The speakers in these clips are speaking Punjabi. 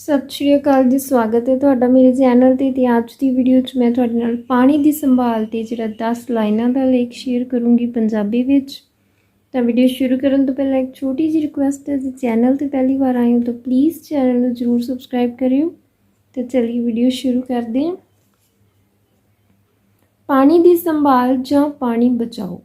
ਸਤਿ ਸ਼੍ਰੀ ਅਕਾਲ ਜੀ, ਸਵਾਗਤ ਹੈ ਤੁਹਾਡਾ ਮੇਰੇ ਚੈਨਲ ਤੇ ਤੇ ਅੱਜ ਦੀ ਵੀਡੀਓ 'ਚ ਮੈਂ ਤੁਹਾਡੇ ਨਾਲ ਪਾਣੀ ਦੀ ਸੰਭਾਲ ਤੇ ਜਿਹੜਾ 10 ਲਾਈਨਾਂ ਦਾ ਲੇਖ ਸ਼ੇਅਰ ਕਰੂੰਗੀ ਪੰਜਾਬੀ ਵਿੱਚ। ਤਾਂ ਵੀਡੀਓ ਸ਼ੁਰੂ ਕਰਨ ਤੋਂ ਪਹਿਲਾਂ ਇੱਕ ਛੋਟੀ ਜਿਹੀ ਰਿਕੁਐਸਟ ਹੈ, ਜੇ ਚੈਨਲ ਤੇ ਪਹਿਲੀ ਵਾਰ ਆਏ ਹੋ ਤਾਂ ਪਲੀਜ਼ ਚੈਨਲ ਨੂੰ ਜਰੂਰ ਸਬਸਕ੍ਰਾਈਬ ਕਰਿਓ। ਤੇ ਚਲਿਏ ਵੀਡੀਓ ਸ਼ੁਰੂ ਕਰਦੇ ਹਾਂ। ਪਾਣੀ ਦੀ ਸੰਭਾਲ ਜਾਂ ਪਾਣੀ ਬਚਾਓ।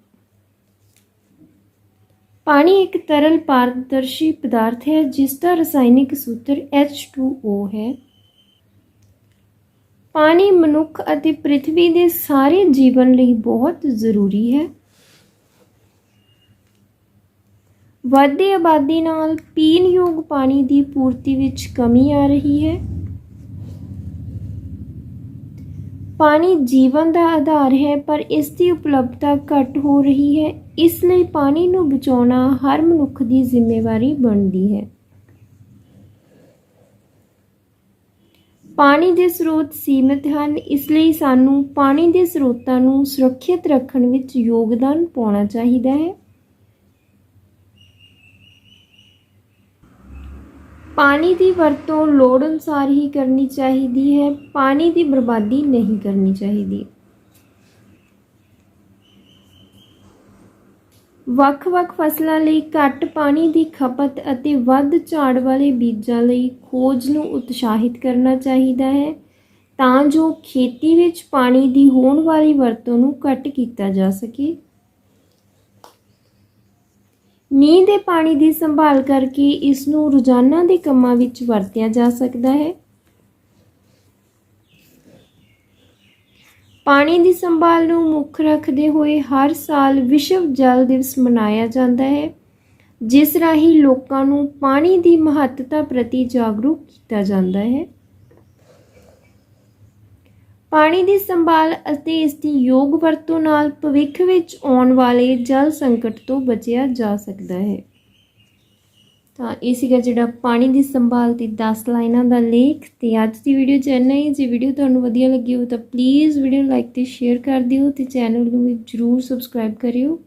ਪਾਣੀ ਇੱਕ ਤਰਲ ਪਾਰਦਰਸ਼ੀ ਪਦਾਰਥ ਹੈ, ਜਿਸ ਦਾ ਰਸਾਇਣਿਕ ਸੂਤਰ H2O ਹੈ। ਪਾਣੀ ਮਨੁੱਖ ਅਤੇ ਪ੍ਰithvi ਦੇ ਸਾਰੇ ਜੀਵਨ ਲਈ ਬਹੁਤ ਜ਼ਰੂਰੀ ਹੈ। ਵੱਧਦੀ ਆਬਾਦੀ ਨਾਲ ਪੀਣ ਯੋਗ ਪਾਣੀ ਦੀ ਪੂਰਤੀ ਵਿੱਚ ਕਮੀ ਆ ਰਹੀ ਹੈ। ਪਾਣੀ ਜੀਵਨ ਦਾ ਆਧਾਰ ਹੈ, ਪਰ ਇਸ ਦੀ ਉਪਲਬਧਤਾ ਘੱਟ ਹੋ ਰਹੀ ਹੈ। ਇਸ ਲਈ ਪਾਣੀ ਨੂੰ ਬਚਾਉਣਾ ਹਰ ਮਨੁੱਖ ਦੀ ਜ਼ਿੰਮੇਵਾਰੀ ਬਣਦੀ ਹੈ। ਪਾਣੀ ਦੇ ਸਰੋਤ ਸੀਮਿਤ ਹਨ, ਇਸ ਲਈ ਸਾਨੂੰ ਪਾਣੀ ਦੇ ਸਰੋਤਾਂ ਨੂੰ ਸੁਰੱਖਿਅਤ ਰੱਖਣ ਵਿੱਚ ਯੋਗਦਾਨ ਪਾਉਣਾ ਚਾਹੀਦਾ ਹੈ। ਪਾਣੀ ਦੀ ਵਰਤੋਂ ਲੋੜ ਅਨੁਸਾਰ ਹੀ ਕਰਨੀ ਚਾਹੀਦੀ ਹੈ, ਪਾਣੀ ਦੀ ਬਰਬਾਦੀ ਨਹੀਂ ਕਰਨੀ ਚਾਹੀਦੀ। ਵੱਖ-ਵੱਖ ਫਸਲਾਂ ਲਈ ਘੱਟ ਪਾਣੀ ਦੀ ਖਪਤ ਅਤੇ ਵੱਧ ਝਾੜ ਵਾਲੇ ਬੀਜਾਂ ਲਈ ਖੋਜ ਨੂੰ ਉਤਸ਼ਾਹਿਤ ਕਰਨਾ ਚਾਹੀਦਾ ਹੈ, ਤਾਂ ਜੋ ਖੇਤੀ ਵਿੱਚ ਪਾਣੀ ਦੀ ਹੋਣ ਵਾਲੀ ਵਰਤੋਂ ਨੂੰ ਘੱਟ ਕੀਤਾ ਜਾ ਸਕੇ। ਮੀਂਹ ਦੇ ਪਾਣੀ ਦੀ ਸੰਭਾਲ ਕਰਕੇ ਇਸ ਨੂੰ ਰੋਜ਼ਾਨਾ ਦੇ ਕੰਮਾਂ ਵਿੱਚ ਵਰਤਿਆ ਜਾ ਸਕਦਾ ਹੈ। ਪਾਣੀ ਦੀ ਸੰਭਾਲ ਨੂੰ ਮੁੱਖ ਰੱਖਦੇ ਹੋਏ ਹਰ ਸਾਲ ਵਿਸ਼ਵ ਜਲ ਦਿਵਸ ਮਨਾਇਆ ਜਾਂਦਾ ਹੈ, ਜਿਸ ਰਾਹੀਂ ਲੋਕਾਂ ਨੂੰ ਪਾਣੀ ਦੀ ਮਹੱਤਤਾ ਪ੍ਰਤੀ ਜਾਗਰੂਕ ਕੀਤਾ ਜਾਂਦਾ ਹੈ। ਪਾਣੀ ਦੀ ਸੰਭਾਲ ਅਤੇ ਇਸ ਦੀ ਯੋਗ ਵਰਤੋਂ ਨਾਲ ਭਵਿੱਖ ਵਿੱਚ ਆਉਣ ਵਾਲੇ ਜਲ ਸੰਕਟ ਤੋਂ ਬਚਿਆ ਜਾ ਸਕਦਾ ਹੈ। ਤਾਂ ਇਹ ਸੀਗਾ ਜਿਹੜਾ ਪਾਣੀ ਦੀ ਸੰਭਾਲ ਤੇ 10 ਲਾਈਨਾਂ ਦਾ ਲੇਖ ਤੇ ਅੱਜ ਦੀ ਵੀਡੀਓ ਚ ਇੰਨਾ ਹੀ। ਜੇ ਵੀਡੀਓ ਤੁਹਾਨੂੰ ਵਧੀਆ ਲੱਗੀ ਹੋ ਤਾਂ ਪਲੀਜ਼ ਵੀਡੀਓ ਲਾਈਕ ਤੇ ਸ਼ੇਅਰ ਕਰ ਦਿਓ ਤੇ ਚੈਨਲ ਨੂੰ ਵੀ ਜਰੂਰ ਸਬਸਕ੍ਰਾਈਬ ਕਰਿਓ।